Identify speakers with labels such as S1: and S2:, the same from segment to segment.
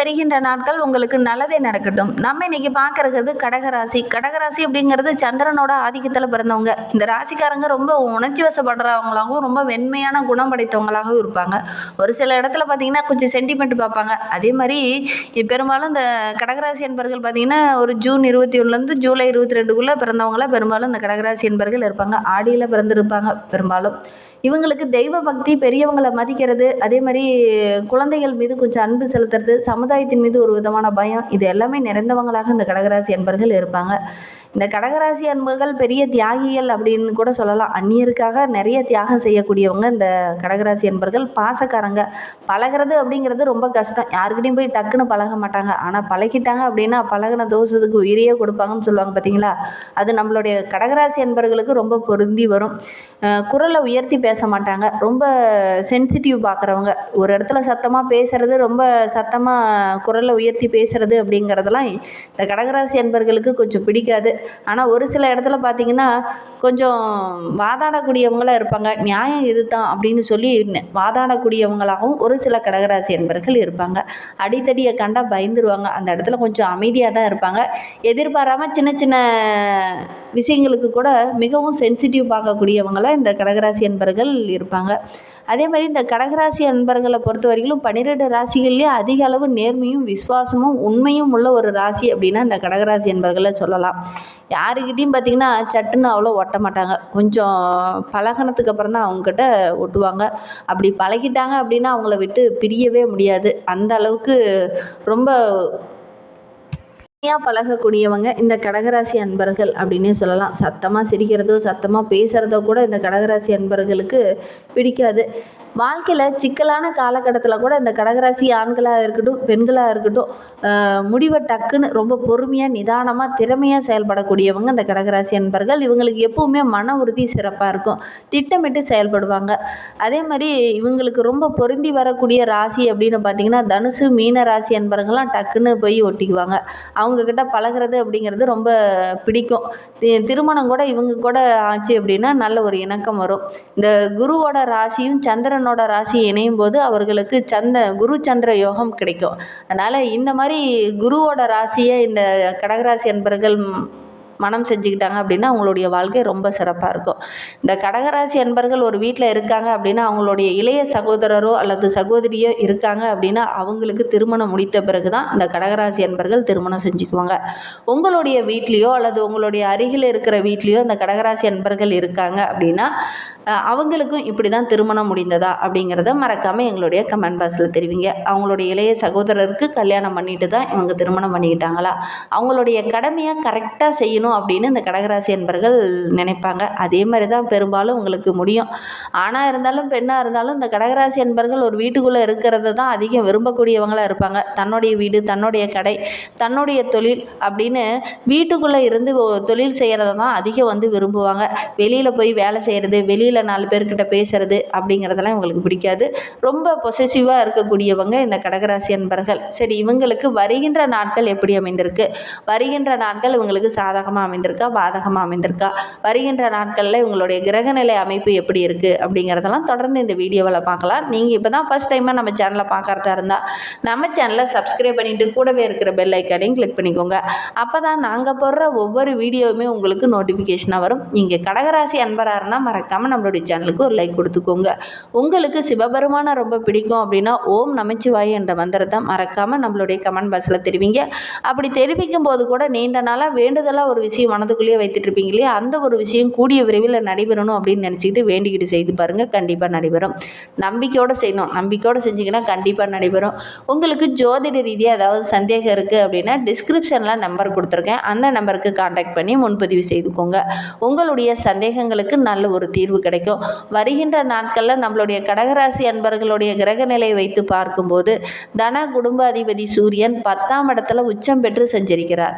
S1: வருகின்ற நாட்கள் உங்களுக்கு நல்லதே நடக்கட்டும். நம்ம இன்னைக்கு பார்க்கறது கடகராசி. கடகராசி அப்படிங்கிறது சந்திரனோட ஆதிக்கத்தில் பிறந்தவங்க. இந்த ராசிக்காரங்க ரொம்ப உணர்ச்சி வசப்படுறவங்களாகவும் ரொம்ப வெண்மையான குணம் படைத்தவங்களாகவும் இருப்பாங்க. ஒரு சில இடத்துல பார்த்தீங்கன்னா கொஞ்சம் சென்டிமெண்ட் பார்ப்பாங்க. அதே மாதிரி பெரும்பாலும் இந்த கடகராசி என்பர்கள் பார்த்தீங்கன்னா ஒரு ஜூன் இருபத்தி ஒன்றுலேருந்து ஜூலை இருபத்தி ரெண்டுக்குள்ளே பிறந்தவங்களாம் பெரும்பாலும் இந்த கடகராசி என்பர்கள் இருப்பாங்க. ஆடியில் பிறந்திருப்பாங்க பெரும்பாலும். இவங்களுக்கு தெய்வ பக்தி பெரியவங்களை மதிக்கிறது அதே மாதிரி குழந்தைகள் மீது கொஞ்சம் அன்பு செலுத்துறது சமுதாயத்தின் மீது ஒரு விதமான பயம் இது எல்லாமே நிறைந்தவங்களாக இந்த கடகராசி என்பர்கள் இருப்பாங்க. இந்த கடகராசி அன்பர்கள் பெரிய தியாகிகள் அப்படின்னு கூட சொல்லலாம். அந்நியருக்காக நிறைய தியாகம் செய்யக்கூடியவங்க இந்த கடகராசி அன்பர்கள். பாசக்காரங்க. பழகிறது அப்படிங்கிறது ரொம்ப கஷ்டம். யாருக்கிட்டையும் போய் டக்குன்னு பழக மாட்டாங்க. ஆனால் பழகிட்டாங்க அப்படின்னா பழகின தோஷத்துக்கு உயிரையே கொடுப்பாங்கன்னு சொல்லுவாங்க பார்த்தீங்களா அது நம்மளுடைய கடகராசி அன்பர்களுக்கு ரொம்ப பொருந்தி வரும். குரலை உயர்த்தி பேச மாட்டாங்க. ரொம்ப சென்சிட்டிவ் பார்க்குறவங்க ஒரு இடத்துல சத்தமாக பேசுறது ரொம்ப சத்தமாக குரலை உயர்த்தி பேசுறது அப்படிங்கிறதெல்லாம் இந்த கடகராசி அன்பர்களுக்கு கொஞ்சம் பிடிக்காது. ஆனால் ஒரு சில இடத்துல பார்த்தீங்கன்னா கொஞ்சம் வாதாடக்கூடியவங்களாக இருப்பாங்க. நியாயம் இதுதான் அப்படின்னு சொல்லி வாதாடக்கூடியவங்களாகவும் ஒரு சில கடகராசி என்பர்கள் இருப்பாங்க. அடித்தடியை கண்டா பயந்துருவாங்க. அந்த இடத்துல கொஞ்சம் அமைதியாக தான் இருப்பாங்க. எதிர்பாராமல் சின்ன சின்ன விஷயங்களுக்கு கூட மிகவும் சென்சிட்டிவ் பார்க்கக்கூடியவங்களாக இந்த கடகராசி அன்பர்கள் இருப்பாங்க. அதே மாதிரி இந்த கடகராசி அன்பர்களை பொறுத்த வரைக்கும் பன்னிரெண்டு ராசிகள்லேயே அதிக அளவு நேர்மையும் விசுவாசமும் உண்மையும் உள்ள ஒரு ராசி அப்படின்னா இந்த கடகராசி அன்பர்களை சொல்லலாம். யாருக்கிட்டையும் பார்த்தீங்கன்னா சட்டுன்னு அவ்வளோ ஒட்ட மாட்டாங்க. கொஞ்சம் பழகுனதுக்கு அப்புறம் தான் அவங்கக்கிட்ட ஒட்டுவாங்க. அப்படி பழகிட்டாங்க அப்படின்னா அவங்கள விட்டு பிரியவே முடியாது. அந்த அளவுக்கு ரொம்ப தனியாக பழகக்கூடியவங்க இந்த கடகராசி அன்பர்கள் அப்படின்னே சொல்லலாம். சத்தமாக சிரிக்கிறதோ சத்தமாக பேசுகிறதோ கூட இந்த கடகராசி அன்பர்களுக்கு பிடிக்காது. வாழ்க்கையில் சிக்கலான காலகட்டத்தில் கூட இந்த கடகராசி ஆண்களாக இருக்கட்டும் பெண்களாக இருக்கட்டும் முடிவை டக்குன்னு ரொம்ப பொறுமையாக நிதானமாக திறமையாக செயல்படக்கூடியவங்க இந்த கடகராசி அன்பர்கள். இவங்களுக்கு எப்பவுமே மன உறுதி சிறப்பாக இருக்கும். திட்டமிட்டு செயல்படுவாங்க. அதே மாதிரி இவங்களுக்கு ரொம்ப பொருந்தி வரக்கூடிய ராசி அப்படின்னு பார்த்தீங்கன்னா தனுசு மீன ராசி அன்பர்கள்லாம் டக்குன்னு போய் ஒட்டிக்குவாங்க. அவங்கக்கிட்ட பழகுறது அப்படிங்கிறது ரொம்ப பிடிக்கும். திருமணம் கூட இவங்க கூட ஆச்சு அப்படின்னா நல்ல ஒரு இணக்கம் வரும். இந்த குருவோட ராசியும் சந்திரனோட ராசி இணையும் போது அவர்களுக்கு சந்த குரு சந்திர யோகம் கிடைக்கும். அதனால் இந்த மாதிரி குருவோட ராசியை இந்த கடகராசி என்பர்கள் மனம் செஞ்சுக்கிட்டாங்க அப்படின்னா அவங்களுடைய வாழ்க்கை ரொம்ப சிறப்பாக இருக்கும். இந்த கடகராசி அன்பர்கள் ஒரு வீட்டில் இருக்காங்க அப்படின்னா அவங்களுடைய இளைய சகோதரரோ அல்லது சகோதரியோ இருக்காங்க அப்படின்னா அவங்களுக்கு திருமணம் முடித்த பிறகு தான் இந்த கடகராசி அன்பர்கள் திருமணம் செஞ்சுக்குவாங்க. உங்களுடைய வீட்லேயோ அல்லது உங்களுடைய அருகில் இருக்கிற வீட்லேயோ இந்த கடகராசி அன்பர்கள் இருக்காங்க அப்படின்னா அவங்களுக்கும் இப்படி தான் திருமணம் முடிந்ததா அப்படிங்கிறத மறக்காமல் எங்களுடைய கமெண்ட் பாக்ஸில் தெரிவிங்க. அவங்களுடைய இளைய சகோதரருக்கு கல்யாணம் பண்ணிட்டு தான் இவங்க திருமணம் பண்ணிக்கிட்டாங்களா? அவங்களுடைய கடமையை கரெக்டாக செய்யணும் அப்படின்னு இந்த கடகராசி அன்பர்கள் நினைப்பாங்க. அதே மாதிரி தான் பெரும்பாலும் உங்களுக்கு முடியும். ஆணாக இருந்தாலும் பெண்ணாக இருந்தாலும் இந்த கடகராசி அன்பர்கள் ஒரு வீட்டுக்குள்ளே இருக்கிறத தான் அதிகம் விரும்பக்கூடியவங்களாக இருப்பாங்க. தன்னுடைய வீடு தன்னுடைய கடை தன்னுடைய தொழில் அப்படின்னு வீட்டுக்குள்ளே இருந்து தொழில் செய்கிறத தான் அதிகம் வந்து விரும்புவாங்க. வெளியில் போய் வேலை செய்கிறது வெளியில் நாலு பேர்கிட்ட பேசுகிறது அப்படிங்கிறதெல்லாம் இவங்களுக்கு பிடிக்காது. ரொம்ப பொசசிவாக இருக்கக்கூடியவங்க இந்த கடகராசி அன்பர்கள். சரி இவங்களுக்கு வருகின்ற நாட்கள் எப்படி அமைந்திருக்கு? வருகின்ற நாட்கள் இவங்களுக்கு சாதகமாக அமைந்திருக்கா? பாதகமாக அமைந்திருக்கா? வருகின்ற நாட்களில் இவங்களுடைய கிரகநிலை அமைப்பு எப்படி இருக்குது அப்படிங்கிறதெல்லாம் தொடர்ந்து இந்த வீடியோவில் பார்க்கலாம். நீங்கள் இப்போ தான் ஃபஸ்ட் டைமாக நம்ம சேனலை பார்க்கறதா இருந்தால் நம்ம சேனலை சப்ஸ்கிரைப் பண்ணிவிட்டு கூடவே இருக்கிற பெல் ஐக்கானையும் கிளிக் பண்ணிக்கோங்க. அப்போ தான் நாங்கள் போடுற ஒவ்வொரு வீடியோவுமே உங்களுக்கு நோட்டிஃபிகேஷனாக வரும். நீங்கள் கடகராசி அன்பராக இருந்தால் மறக்காமல் நம்மளுடைய சேனலுக்கு ஒரு லைக் கொடுத்துக்கோங்க. உங்களுக்கு சிவபெருமானை ரொம்ப பிடிக்கும் அப்படின்னா ஓம் நமச்சிவாய் என்ற மந்திரத்தை மறக்காமல் நம்மளுடைய கமெண்ட் பாக்ஸில் தெரிவிங்க. அப்படி தெரிவிக்கும் போது கூட நீண்ட நாளாக வேண்டுதலாக ஒரு விஷயம் மனதுக்குள்ளேயே வைத்துட்டு இருப்பீங்க இல்லையா? அந்த ஒரு விஷயம் கூடிய விரைவில் நடைபெறணும் அப்படின்னு நினச்சிக்கிட்டு வேண்டிக்கிட்டு செய்து பாருங்கள் கண்டிப்பாக நடைபெறும். நம்பிக்கையோடு செய்யணும். நம்பிக்கையோடு செஞ்சிங்கன்னா கண்டிப்பாக நடைபெறும். உங்களுக்கு ஜோதிட ரீதியாக ஏதாவது சந்தேகம் இருக்குது அப்படின்னா டிஸ்கிரிப்ஷனில் நம்பர் கொடுத்துருக்கேன். அந்த நம்பருக்கு காண்டாக்ட் பண்ணி முன்பதிவு செய்துக்கோங்க. உங்களுடைய சந்தேகங்களுக்கு நல்ல ஒரு தீர்வு கிடைக்கும். வருகின்ற நாட்களில் நம்மளுடைய கடகராசி அன்பர்களுடைய கிரக நிலையை வைத்து பார்க்கும்போது தன குடும்ப அதிபதி சூரியன் பத்தாம் இடத்துல உச்சம் பெற்று சஞ்சரிக்கிறார்.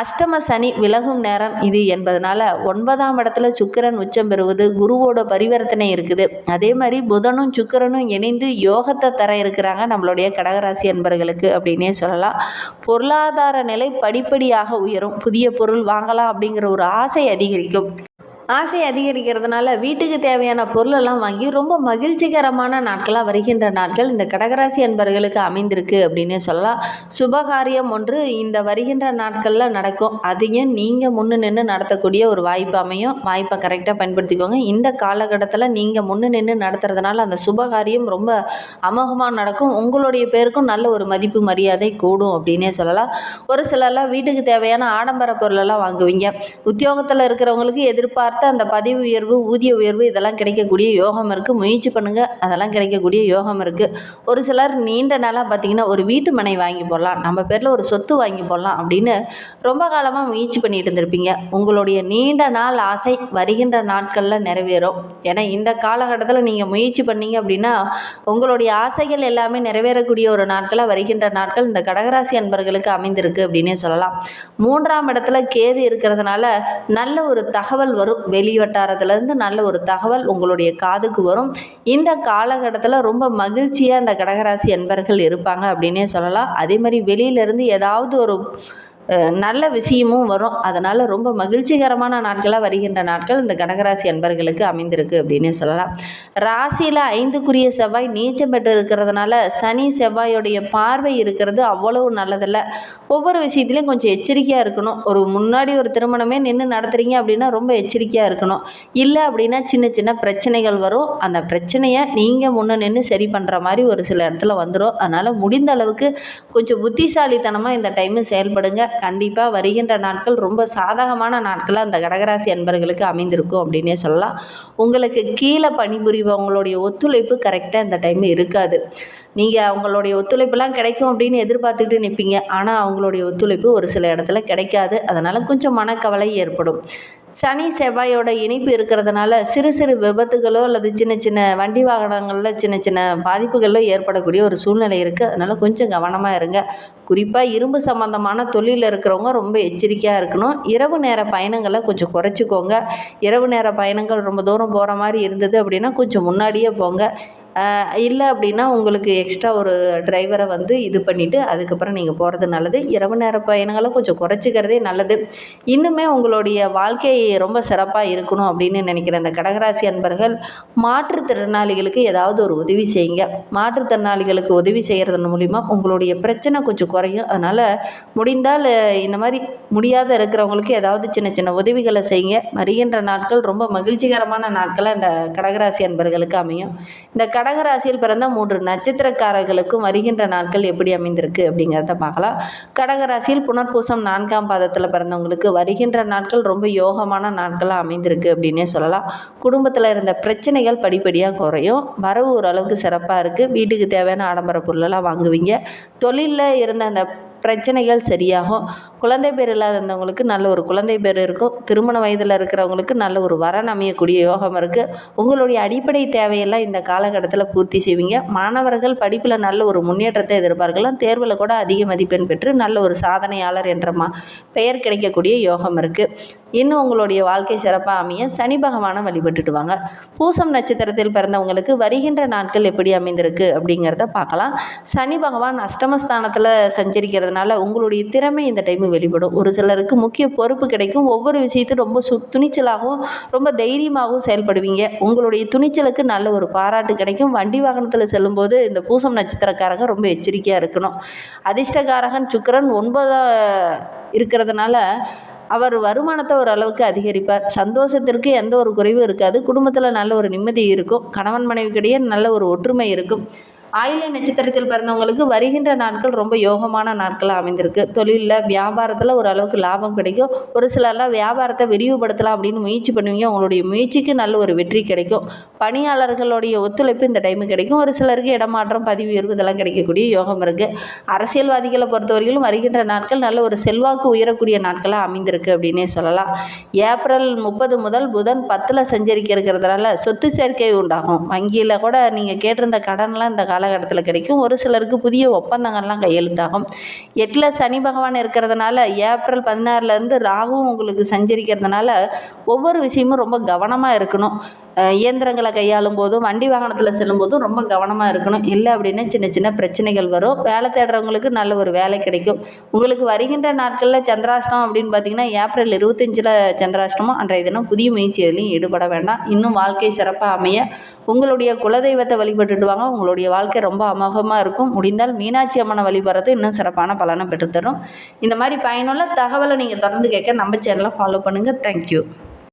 S1: அஷ்டம சனி விலகும் நேரம் இது என்பதனால ஒன்பதாம் இடத்துல சுக்கிரன் உச்சம் பெறுவது குருவோட பரிவர்த்தனை இருக்குது. அதே மாதிரி புதனும் சுக்கிரனும் இணைந்து யோகத்தை தர இருக்கிறாங்க நம்மளுடைய கடகராசி அன்பர்களுக்கு அப்படின்னே சொல்லலாம். பொருளாதார நிலை படிப்படியாக உயரும். புதிய பொருள் வாங்கலாம் அப்படிங்கிற ஒரு ஆசை அதிகரிக்கும். ஆசை அதிகரிக்கிறதுனால வீட்டுக்கு தேவையான பொருளெல்லாம் வாங்கி ரொம்ப மகிழ்ச்சிகரமான நாட்களாக வருகின்ற நாட்கள் இந்த கடகராசி அன்பர்களுக்கு அமைந்திருக்கு அப்படின்னே சொல்லலாம். சுபகாரியம் ஒன்று இந்த வருகின்ற நாட்களில் நடக்கும். அதையும் நீங்கள் முன்னு நின்று நடத்தக்கூடிய ஒரு வாய்ப்பு அமையும். வாய்ப்பை கரெக்டாக பயன்படுத்திக்கோங்க. இந்த காலகட்டத்தில் நீங்கள் முன்னு நின்று நடத்துறதுனால அந்த சுபகாரியம் ரொம்ப அமோகமாக நடக்கும். உங்களுடைய பேருக்கும் நல்ல ஒரு மதிப்பு மரியாதை கூடும் அப்படின்னே சொல்லலாம். ஒரு சிலர்லாம் வீட்டுக்கு தேவையான ஆடம்பர பொருளெல்லாம் வாங்குவீங்க. உத்தியோகத்தில் இருக்கிறவங்களுக்கு எதிர்பார்த்த அந்த பதவி உயர்வு ஊதிய உயர்வு இதெல்லாம் கிடைக்கக்கூடிய யோகம் இருக்குது முயற்சி பண்ணுங்கள் அதெல்லாம் கிடைக்கக்கூடிய யோகம் இருக்குது ஒரு சிலர் நீண்ட நாளாக பார்த்தீங்கன்னா ஒரு வீட்டு மனை வாங்கி போடலாம். நம்ம பேரில் ஒரு சொத்து வாங்கி போடலாம் அப்படின்னு ரொம்ப காலமாக முயற்சி பண்ணிட்டு இருந்திருப்பீங்க. உங்களுடைய நீண்ட நாள் ஆசை வருகின்ற நாட்களில் நிறைவேறும். ஏன்னா இந்த காலகட்டத்தில் நீங்கள் முயற்சி பண்ணீங்க அப்படின்னா உங்களுடைய ஆசைகள் எல்லாமே நிறைவேறக்கூடிய ஒரு நாட்களாக வருகின்ற நாட்கள் இந்த கடகராசி அன்பர்களுக்கு அமைந்திருக்கு அப்படின்னே சொல்லலாம். மூன்றாம் இடத்துல கேது இருக்கிறதுனால நல்ல ஒரு தகவல் வரும். வெளி வட்டாரத்துலேருந்து நல்ல ஒரு தகவல் உங்களுடைய காதுக்கு வரும். இந்த காலகட்டத்தில் ரொம்ப மகிழ்ச்சியாக இந்த கடகராசி அன்பர்கள் இருப்பாங்க அப்படின்னே சொல்லலாம். அதே மாதிரி வெளியிலேருந்து ஏதாவது ஒரு நல்ல விஷயமும் வரும். அதனால் ரொம்ப மகிழ்ச்சிகரமான நாட்களாக வருகின்ற நாட்கள் இந்த கடகராசி அன்பர்களுக்கு அமைந்திருக்கு அப்படின்னு சொல்லலாம். ராசியில் ஐந்துக்குரிய செவ்வாய் நீச்சம் பெற்று இருக்கிறதுனால சனி செவ்வாயோடைய பார்வை இருக்கிறது அவ்வளவு நல்லதில்ல. ஒவ்வொரு விஷயத்துலையும் கொஞ்சம் எச்சரிக்கையாக இருக்கணும். ஒரு முன்னாடி ஒரு திருமணமே நின்று நடத்துகிறீங்க அப்படின்னா ரொம்ப எச்சரிக்கையாக இருக்கணும். இல்லை அப்படின்னா சின்ன சின்ன பிரச்சனைகள் வரும். அந்த பிரச்சனையை நீங்கள் முன்ன நின்று சரி பண்ணுற மாதிரி ஒரு சில இடத்துல வந்துடும் அதனால் முடிந்த அளவுக்கு கொஞ்சம் புத்திசாலித்தனமாக இந்த டைமு செயல்படுங்க. கண்டிப்பாக வருகின்ற நாட்கள் ரொம்ப சாதகமான நாட்களாக அந்த கடகராசி அன்பர்களுக்கு அமைந்திருக்கும் அப்படின்னே சொல்லலாம். உங்களுக்கு கீழே பணிபுரிபவங்களுடைய ஒத்துழைப்பு கரெக்டாக இந்த டைம் இருக்காது. நீங்கள் அவங்களுடைய ஒத்துழைப்புலாம் கிடைக்கும் அப்படின்னு எதிர்பார்த்துக்கிட்டு நிற்பீங்க ஆனால் அவங்களுடைய ஒத்துழைப்பு ஒரு சில இடத்துல கிடைக்காது. அதனால் கொஞ்சம் மனக்கவலை ஏற்படும். சனி செவ்வாயோட இணைப்பு இருக்கிறதுனால சிறு சிறு விபத்துகளோ அல்லது சின்ன சின்ன வண்டி வாகனங்களில் சின்ன சின்ன பாதிப்புகளோ ஏற்படக்கூடிய ஒரு சூழ்நிலை இருக்குது அதனால் கொஞ்சம் கவனமாக இருங்க. குறிப்பாக இரும்பு சம்மந்தமான தொழிலில் இருக்கிறவங்க ரொம்ப எச்சரிக்கையாக இருக்கணும். இரவு நேர பயணங்களை கொஞ்சம் குறைச்சிக்கோங்க. இரவு நேர பயணங்கள் ரொம்ப தூரம் போகிற மாதிரி இருந்தது அப்படின்னா கொஞ்சம் முன்னாடியே போங்க. இல்லை அப்படின்னா உங்களுக்கு எக்ஸ்ட்ரா ஒரு டிரைவரை வந்து இது பண்ணிவிட்டு அதுக்கப்புறம் நீங்கள் போகிறது நல்லது. இரவு நேர பயணங்களை கொஞ்சம் குறைச்சிக்கிறதே நல்லது. இன்னுமே உங்களுடைய வாழ்க்கை ரொம்ப சிறப்பாக இருக்கணும் அப்படின்னு நினைக்கிற அந்த கடகராசி அன்பர்கள் மாற்றுத்திறனாளிகளுக்கு ஏதாவது ஒரு உதவி செய்யுங்க. மாற்றுத்திறனாளிகளுக்கு உதவி செய்கிறதன் மூலிமா உங்களுடைய பிரச்சனை கொஞ்சம் குறையும். அதனால் முடிந்தால் இந்த மாதிரி முடியாத இருக்கிறவங்களுக்கு ஏதாவது சின்ன சின்ன உதவிகளை செய்யுங்க. வருகின்ற நாட்கள் ரொம்ப மகிழ்ச்சிகரமான நாட்களாக இந்த கடகராசி அன்பர்களுக்கு அமையும். இந்த கடகராசியில் பிறந்த மூன்று நட்சத்திரக்காரர்களுக்கும் வருகின்ற நாட்கள் எப்படி அமைந்திருக்கு அப்படிங்கிறத பார்க்கலாம். கடகராசியில் புனர்பூசம் நான்காம் பாதத்தில் பிறந்தவங்களுக்கு வருகின்ற நாட்கள் ரொம்ப யோகமான நாட்களாக அமைந்திருக்கு அப்படின்னே சொல்லலாம். குடும்பத்தில் இருந்த பிரச்சனைகள் படிப்படியாக குறையும். வரவு ஓரளவுக்கு சிறப்பாக இருக்குது வீட்டுக்கு தேவையான ஆடம்பர பொருளெல்லாம் வாங்குவீங்க. தொழிலில் இருந்த அந்த பிரச்சனைகள் சரியாகும். குழந்தை பேர் இல்லாதவங்களுக்கு நல்ல ஒரு குழந்தை பேர் இருக்கும். திருமண வயதில் இருக்கிறவங்களுக்கு நல்ல ஒரு வரன் அமையக்கூடிய யோகம் இருக்குது உங்களுடைய அடிப்படை தேவையெல்லாம் இந்த காலகட்டத்தில் பூர்த்தி செய்வீங்க. மாணவர்கள் படிப்பில் நல்ல ஒரு முன்னேற்றத்தை எதிர்பார்க்கலாம். தேர்வில் கூட அதிக மதிப்பெண் பெற்று நல்ல ஒரு சாதனையாளர் என்ற மா பெயர் கிடைக்கக்கூடிய யோகம் இருக்குது இன்னும் உங்களுடைய வாழ்க்கை சிறப்பாக அமைய சனி பகவானை வழிபட்டுட்டு வாங்க. பூசம் நட்சத்திரத்தில் பிறந்தவங்களுக்கு வருகின்ற நாட்கள் எப்படி அமைந்திருக்கு அப்படிங்கிறத பார்க்கலாம். சனி பகவான் அஷ்டமஸ்தானத்தில் இருக்கிறதுனால உங்களுடைய திறமை இந்த டைம் வெளிப்படும். ஒரு சிலருக்கு முக்கிய பொறுப்பு கிடைக்கும். ஒவ்வொரு விஷயத்தையும் ரொம்ப சு துணிச்சலாகவும் ரொம்ப தைரியமாகவும் செயல்படுவீங்க. உங்களுடைய துணிச்சலுக்கு நல்ல ஒரு பாராட்டு கிடைக்கும். வண்டி வாகனத்தில் செல்லும்போது இந்த பூசம் நட்சத்திரக்காரங்க ரொம்ப எச்சரிக்கையாக இருக்கணும். அதிர்ஷ்டகாரகன் சுக்கரன் ஒன்பதா இருக்கிறதுனால அவர் வருமானத்தை ஓரளவுக்கு அதிகரிப்பார். சந்தோஷத்திற்கு எந்த ஒரு குறைவும் இருக்காது. குடும்பத்தில் நல்ல ஒரு நிம்மதி இருக்கும். கணவன் மனைவிக்கிடையே நல்ல ஒரு ஒற்றுமை இருக்கும். ஆயிலை நட்சத்திரத்தில் பிறந்தவங்களுக்கு வருகின்ற நாட்கள் ரொம்ப யோகமான நாட்களாக அமைந்திருக்கு. தொழிலில் வியாபாரத்தில் ஓரளவுக்கு லாபம் கிடைக்கும். ஒரு சிலர்லாம் வியாபாரத்தை விரிவுபடுத்தலாம் அப்படின்னு முயற்சி பண்ணுவீங்க. உங்களுடைய முயற்சிக்கு நல்ல ஒரு வெற்றி கிடைக்கும். பணியாளர்களுடைய ஒத்துழைப்பு இந்த டைமு கிடைக்கும். ஒரு சிலருக்கு இடமாற்றம் பதிவு உயர்வு இதெல்லாம் கிடைக்கக்கூடிய யோகம் இருக்குது அரசியல்வாதிகளை பொறுத்தவரையிலும் வருகின்ற நாட்கள் நல்ல ஒரு செல்வாக்கு உயரக்கூடிய நாட்களாக அமைந்திருக்கு அப்படின்னே சொல்லலாம். ஏப்ரல் முப்பது முதல் புதன் பத்தில் சஞ்சரிக்க இருக்கிறதுனால சொத்து சேர்க்கை உண்டாகும். வங்கியில் கூட நீங்கள் கேட்டிருந்த கடன்லாம் இந்த காலகட்டத்தில் கிடைக்கும். ஒரு சிலருக்கு புதிய ஒப்பந்தங்கள்லாம் கையெழுத்தாகும். எட்டில் சனி பகவான் இருக்கிறதுனால ஏப்ரல் பதினாறுலேருந்து ராகுவும் உங்களுக்கு சஞ்சரிக்கிறதுனால ஒவ்வொரு விஷயமும் ரொம்ப கவனமாக இருக்கணும். இயந்திரங்களை கையாளும் போதும் வண்டி வாகனத்தில் செல்லும் போதும் ரொம்ப கவனமாக இருக்கணும். இல்லை அப்படின்னா சின்ன சின்ன பிரச்சனைகள் வரும். வேலை தேடுறவங்களுக்கு நல்ல ஒரு வேலை கிடைக்கும். உங்களுக்கு வருகின்ற நாட்களில் சந்திராஷ்டம் அப்படின்னு பார்த்தீங்கன்னா ஏப்ரல் இருபத்தஞ்சில் சந்திராஷ்டமம். அன்றைய தினம் புதிய முயற்சி எதுலையும் ஈடுபட வேண்டாம். இன்னும் வாழ்க்கை சிறப்பாக அமைய உங்களுடைய குலதெய்வத்தை வழிபட்டுட்டு வாங்க. உங்களுடைய வாழ்க்கை ரொம்ப அமோகமாக இருக்கும். முடிந்தால் மீனாட்சி அம்மனை வழிபடுறது இன்னும் சிறப்பான பலனை பெற்றுத்தரும். இந்த மாதிரி பயனுள்ள தகவலை நீங்கள் தொடர்ந்து கேட்க நம்ம சேனலை ஃபாலோ பண்ணுங்கள் தேங்க்யூ